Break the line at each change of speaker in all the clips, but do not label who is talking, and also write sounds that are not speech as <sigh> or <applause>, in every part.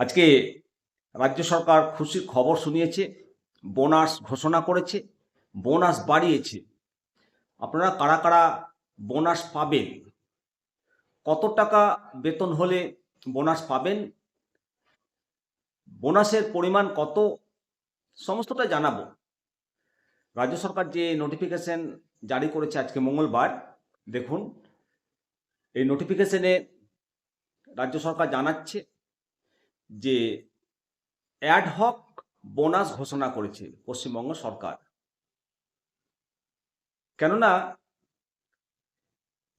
আজকে রাজ্য সরকার খুশির খবর শুনিয়েছে, বোনাস ঘোষণা করেছে, বোনাস বাড়িয়েছে। আপনারা কারা কারা বোনাস পাবেন? কত টাকা বেতন হলে বোনাস পাবেন? বোনাসের পরিমাণ কত? সমস্তটা জানাব। রাজ্য সরকার যে নোটিফিকেশন জারি করেছে আজকে মঙ্গলবার, দেখুন, এই নোটিফিকেশনে রাজ্য সরকার জানাচ্ছে যে অ্যাডহক বোনাস ঘোষণা করেছে পশ্চিমবঙ্গ সরকার। কেননা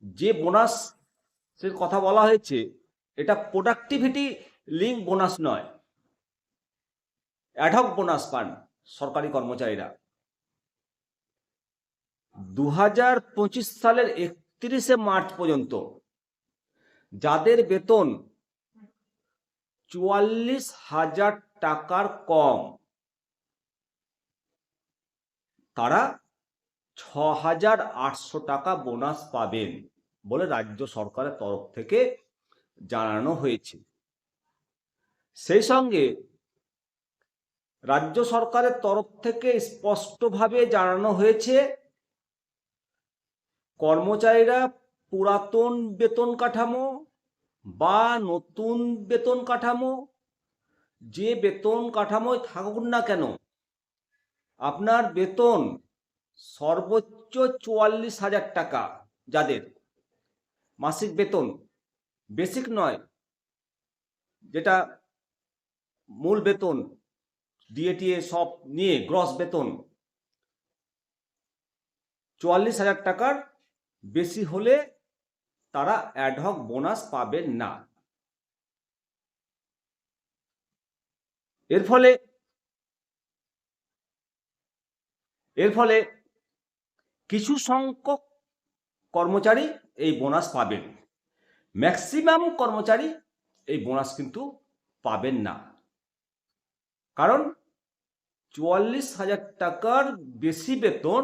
যে বোনাস বোনাসের কথা বলা হয়েছে, এটা প্রোডাক্টিভিটি লিঙ্ক বোনাস নয়। অ্যাডহক বোনাস পান সরকারি কর্মচারীরা। দু হাজার পঁচিশ সালের একত্রিশে মার্চ পর্যন্ত যাদের বেতন চুয়াল্লিশ হাজার টাকার কম। তারা ছ হাজার আটশো টাকা বোনাস পাবেন বলে রাজ্য সরকারের তরফ থেকে জানানো হয়েছে। সেই সঙ্গে রাজ্য সরকারের তরফ থেকে স্পষ্টভাবে জানানো হয়েছে, কর্মচারীরা পুরাতন বেতন কাঠামো বা নতুন বেতন কাঠামো, যে বেতন কাঠামোয় থাকুন না কেন, আপনার বেতন সর্বোচ্চ চুয়াল্লিশ হাজার টাকা যাদের। মাসিক বেতন বেসিক নয়, যেটা মূল বেতন, ডিএটিএ সব নিয়ে গ্রস বেতন। চুয়াল্লিশ হাজার টাকার বেশি হলে তারা অ্যাডহক বোনাস পাবেন না। এর ফলে এর ফলে কিছু সংখ্যক কর্মচারী এই বোনাস পাবেন। ম্যাক্সিমাম কর্মচারী এই বোনাস কিন্তু পাবেন না। কারণ চুয়াল্লিশ হাজার টাকার বেশি বেতন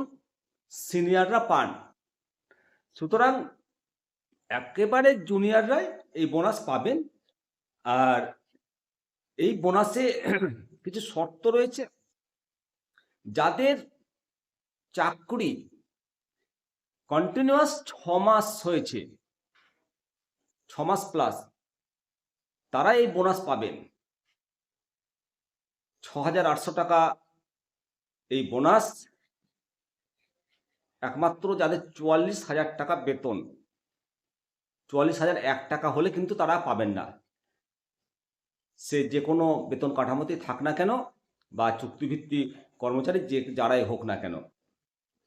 সিনিয়ররা পান। সুতরাং একেবারে জুনিয়ররাই এই বোনাস পাবেন। আর এই বোনাসে <clears throat> কিছু শর্ত রয়েছে। যাদের চাকরি কন্টিনিউয়াস ছ মাস হয়েছে ছ মাস প্লাস তারা এই বোনাস পাবেন। ছ হাজার আটশো টাকা এই বোনাস একমাত্র যাদের চুয়াল্লিশ হাজার টাকা বেতন। চুয়াল্লিশ হাজার এক টাকা হলে কিন্তু তারা পাবেন না। সে যে কোনো বেতন কাঠামোতেই থাক না কেন বা চুক্তিভিত্তিক কর্মচারী যে যারাই হোক না কেন।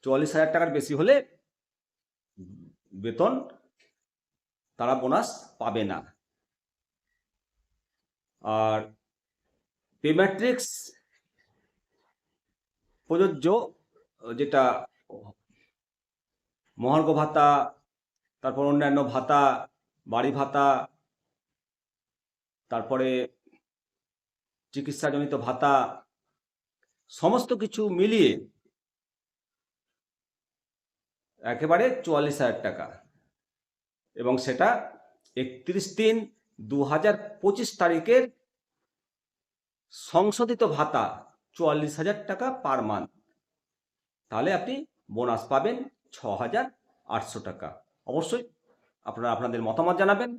চুয়াল্লিশ হাজার টাকার বেশি হলে বেতন তারা বোনাস পাবে না। আর পেম্যাট্রিক্স প্রযোজ্য, যেটা মহার্ঘ ভাতা তারপর অন্যান্য ভাতা, বাড়ি ভাতা, তারপরে চিকিৎসাজনিত ভাতা, সমস্ত কিছু মিলিয়ে একেবারে চুয়াল্লিশ হাজার টাকা। এবং সেটা একত্রিশ দিন দু হাজার পঁচিশ তারিখের সংশোধিত ভাতা চুয়াল্লিশ হাজার টাকা পার মান্থ। তাহলে আপনি বোনাস পাবেন ছ হাজার আটশো টাকা। অবশ্যই আপনারা আপনাদের মতামত জানাবেন।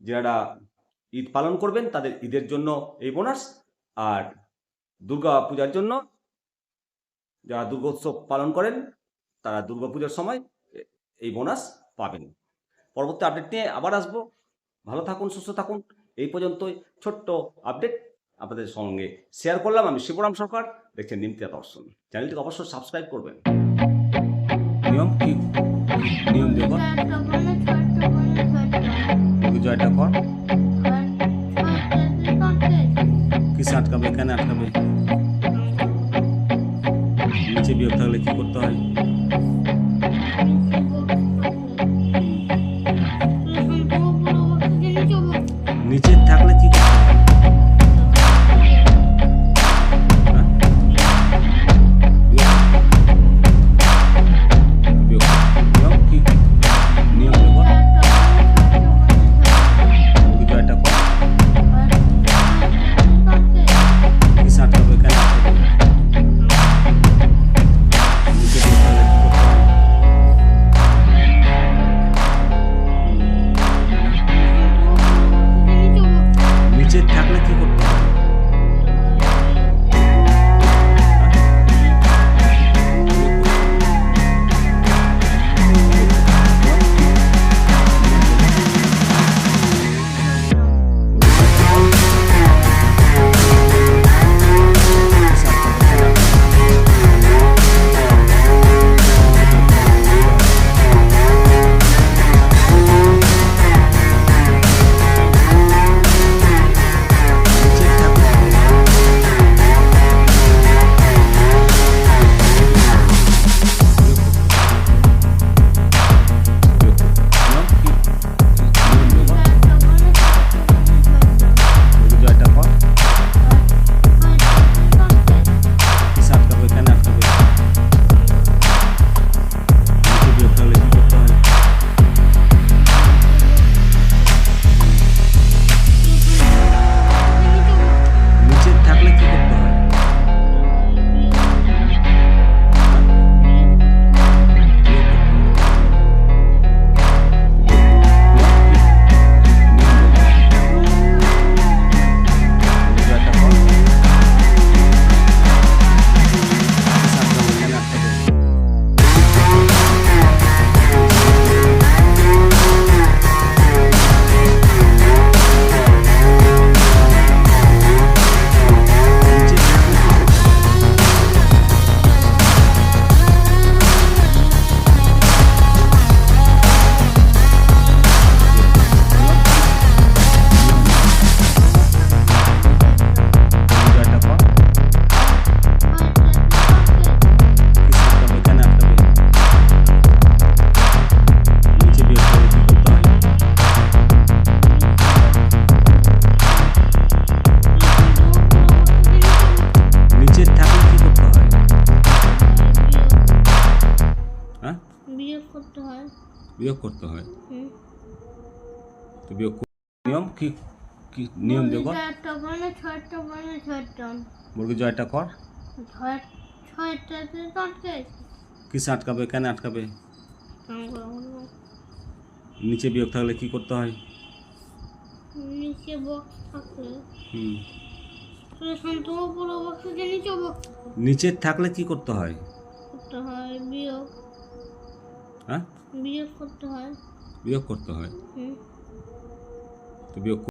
যারা ঈদ পালন করবেন, তাদের ঈদের জন্য এই বোনাস আর দুর্গা পূজার জন্য যারা দুর্গোৎসব পালন করেন, তারা দুর্গা পূজার সময় এই বোনাস পাবেন। পরবর্তী আপডেট নিয়ে আবার আসব। ভালো থাকুন, সুস্থ থাকুন। এই পর্যন্তই ছোট্ট আপডেট আপনাদের সঙ্গে শেয়ার করলাম আমি শিবরাম সরকার। দেখছেন নিমতিয়া দর্শন। চ্যানেলটিকে অবশ্যই সাবস্ক্রাইব করবেন। নিয়ম কি? নিয়ম দেব জয়টা কর। কিসে আটকাবে? এখানে আটকাবে? নিচে বিয়োগ থাকলে কি করতে হয়? নিচে থাকলে কি করতে বিয়োগ করতে হয়। তো বিয়োগ নিয়ম কি কি নিয়ম
ছয়টা
মুরগি জয়টা কর। কিসে আটকাবে কেন আটকাবে? নিচে বিয়োগ থাকলে কি করতে হয়?
নিচে বক্স থাকলে।
হুম। নিচে থাকলে কি করতে হয়?
করতে হয় বিয়োগ।
হ্যাঁ?
বিয়োগ করতে হয়।
বিয়োগ করতে হয়।
হুম।
তো বিয়োগ